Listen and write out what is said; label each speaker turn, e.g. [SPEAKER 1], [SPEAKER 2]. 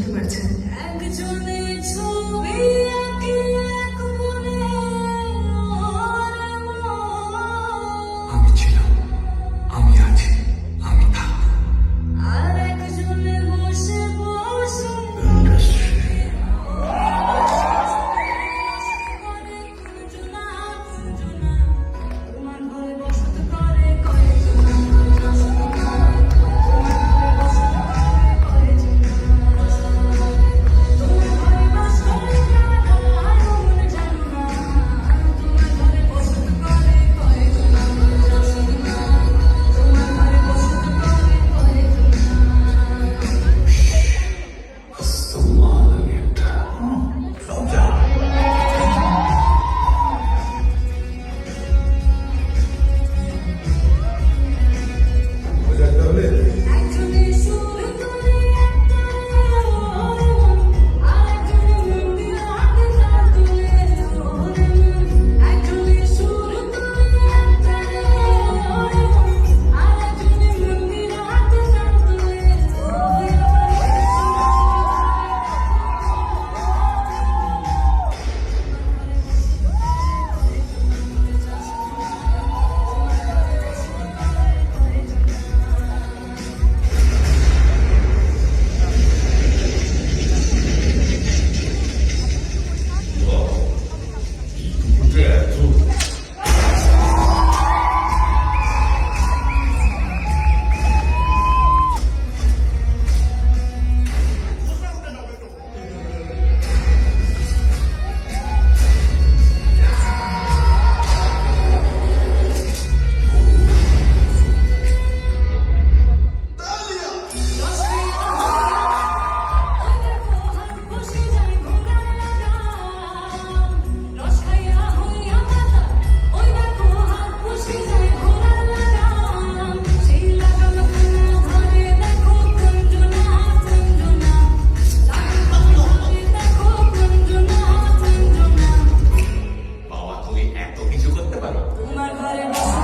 [SPEAKER 1] চিনতে পারছেন
[SPEAKER 2] Una carencia.